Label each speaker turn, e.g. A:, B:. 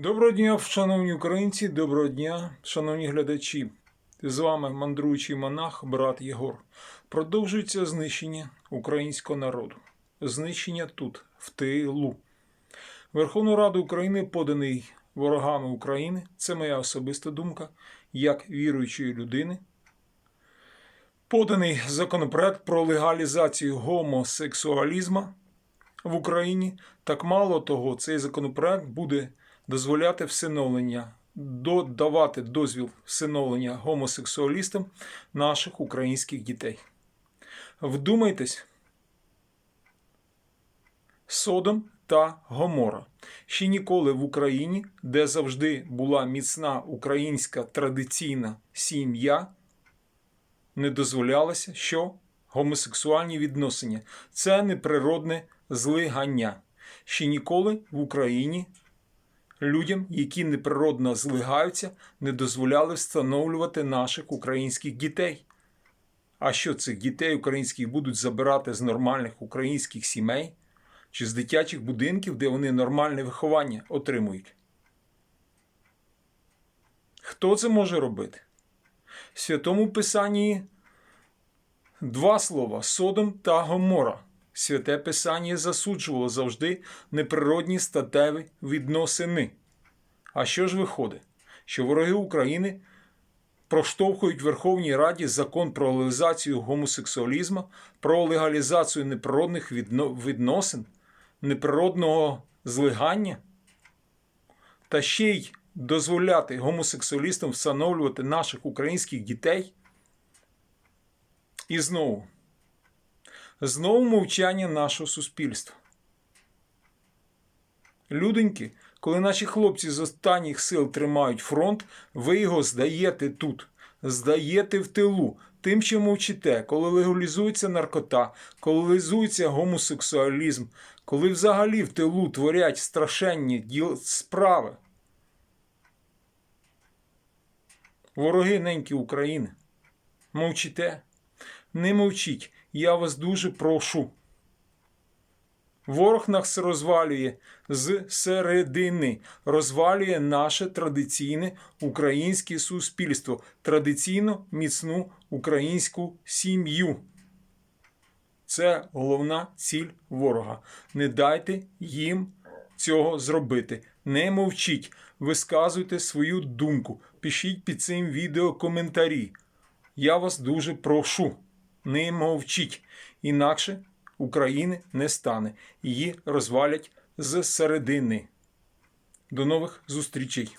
A: Доброго дня, шановні українці, доброго дня, шановні глядачі. З вами мандруючий монах, брат Єгор. Продовжується знищення українського народу. Знищення тут, в тилу. Верховну Раду України поданий ворогами України. Це моя особиста думка, як віруючої людини. Поданий законопроект про легалізацію гомосексуалізму в Україні. Так мало того, цей законопроект буде дозволяти всиновлення, додавати дозвіл всиновлення гомосексуалістам наших українських дітей. Вдумайтесь, Содом та Гомора. Ще ніколи в Україні, де завжди була міцна українська традиційна сім'я, не дозволялося, що гомосексуальні відносини це неприродне злигання. Ще ніколи в Україні людям, які неприродно злигаються, не дозволяли встановлювати наших українських дітей. А що цих дітей українських будуть забирати з нормальних українських сімей чи з дитячих будинків, де вони нормальне виховання отримують? Хто це може робити? В Святому Писанні два слова Содом та Гомора. Святе Писання засуджувало завжди неприродні статеві відносини. А що ж виходить? Що вороги України проштовхують Верховній Раді закон про легалізацію гомосексуалізму, про легалізацію неприродних відно- відносин, неприродного злигання, та ще й дозволяти гомосексуалістам встановлювати наших українських дітей. І знову. Знову мовчання нашого суспільства. Людоньки, коли наші хлопці з останніх сил тримають фронт, ви його здаєте тут, здаєте в тилу, тим, що мовчите, коли легалізується наркота, коли легалізується гомосексуалізм, коли взагалі в тилу творять страшенні діл справи. Вороги неньки України. Мовчите? Не мовчіть, я вас дуже прошу. Ворог нас розвалює з середини, розвалює наше традиційне українське суспільство, традиційно міцну українську сім'ю. Це головна ціль ворога. Не дайте їм цього зробити. Не мовчіть, висказуйте свою думку, пишіть під цим відео коментарі. Я вас дуже прошу, не мовчіть, інакше України не стане. Її розвалять з середини. До нових зустрічей!